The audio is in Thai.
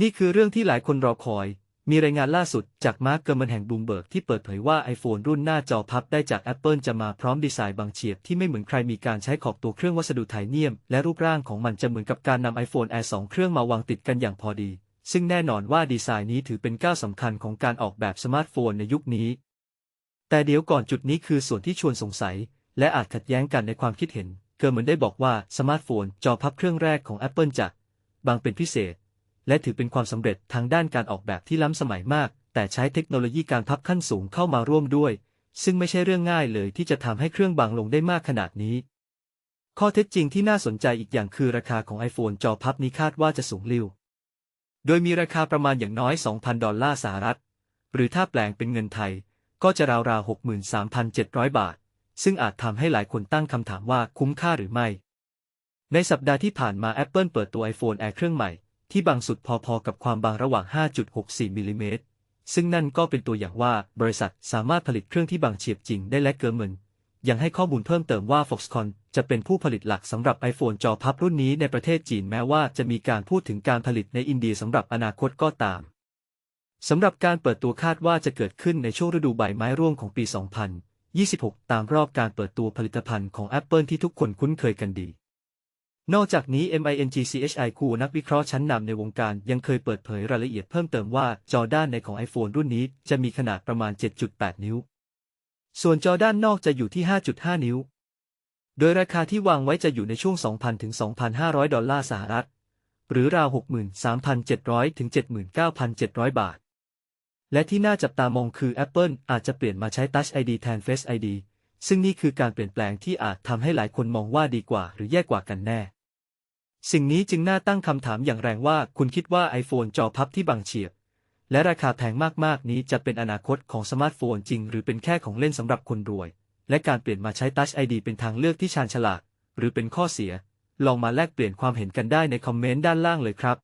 นี่คือเรื่องที่หลายคนรอคอย มีรายงานล่าสุดจากมาร์คเกอร์มันแห่งบูมเบิร์กที่เปิดเผยว่า iPhone รุ่นหน้าจอพับได้จาก Apple จะมาพร้อมดีไซน์บางเฉียบที่ไม่เหมือนใครมีการใช้ขอบตัวเครื่องวัสดุไทเนียม และรูปร่างของมันจะเหมือนกับการนำ iPhone Air 2 เครื่องมาวางติดกันอย่างพอดี ซึ่งแน่นอนว่าดีไซน์นี้ถือเป็นก้าวสำคัญของการออกแบบสมาร์ทโฟนในยุคนี้ แต่เดี๋ยวก่อนจุดนี้คือส่วนที่ชวนสงสัย และอาจขัดแย้งกันในความคิดเห็น เกิร์มือนได้บอกว่าสมาร์ทโฟนจอพับเครื่องแรกของ Apple จะบางเป็นพิเศษ และถือเป็นความสำเร็จทางด้านการออกแบบที่ล้ำสมัยมาก แต่ใช้เทคโนโลยีการพับขั้นสูงเข้ามาร่วมด้วย ซึ่งไม่ใช่เรื่องง่ายเลยที่จะทำให้เครื่องบางลงได้มากขนาดนี้ ข้อเท็จจริงที่น่าสนใจอีกอย่างคือราคาของ iPhone จอพับนี้คาดว่าจะสูงลิ่ว โดยมีราคาประมาณอย่างน้อย 2,000 ดอลลาร์สหรัฐ หรือถ้าแปลงเป็นเงินไทย ก็จะราวๆ63,700 บาท ซึ่งอาจทำให้หลายคนตั้งคำถามว่าคุ้มค่าหรือไม่ในสัปดาห์ที่ผ่านมา Apple เปิดตัว iPhone Air เครื่องใหม่ ที่บางสุดพอๆกับความบางระหว่าง 5.64มิลลิเมตร ซึ่งนั่นก็เป็นตัวอย่างว่าบริษัทสามารถผลิตเครื่องที่บางเฉียบจริงได้และเกินเหมือนยังให้ข้อมูลเพิ่มเติมว่า Foxconn จะเป็นผู้ผลิตหลักสำหรับ iPhone จอพับรุ่นนี้ในประเทศจีนแม้ว่าจะมีการพูดถึงการผลิตในอินเดียสำหรับอนาคตก็ตามสำหรับการเปิดตัวคาดว่าจะเกิดขึ้นในช่วงฤดูใบไม้ร่วงของปี 2026 ตามรอบการเปิดตัวผลิตภัณฑ์ของ Apple ที่ทุกคนคุ้นเคยกันดี นอกจากนี้ MINGCHI คูนักวิเคราะห์ชั้นนำในวงการยังเคยเปิดเผยรายละเอียดเพิ่มเติมว่าจอด้านในของ iPhone รุ่นนี้จะมีขนาดประมาณ 7.8 นิ้ว ส่วนจอด้านนอกจะอยู่ที่ 5.5 นิ้ว โดยราคาที่วางไว้จะอยู่ในช่วง 2,000 ถึง 2,500 ดอลลาร์สหรัฐ หรือราว 63,700 ถึง 79,700 บาท และที่น่าจับตามองคือ Apple อาจจะเปลี่ยนมาใช้ Touch ID แทน Face ID ซึ่งนี่คือการเปลี่ยนแปลงที่อาจทำให้หลายคนมองว่าดีกว่าหรือแย่กว่ากันแน่ สิ่งนี้จึงน่าตั้งคำถามอย่างแรงว่าคุณคิดว่า iPhone จอพับที่บางเฉียบ และราคาแพงมากๆ นี้จะเป็นอนาคตของสมาร์ทโฟนจริง หรือเป็นแค่ของเล่นสำหรับคนรวย และการเปลี่ยนมาใช้ Touch ID เป็นทางเลือกที่ชาญฉลาด หรือเป็นข้อเสีย ลองมาแลกเปลี่ยนความเห็นกันได้ในคอมเมนต์ด้านล่างเลยครับ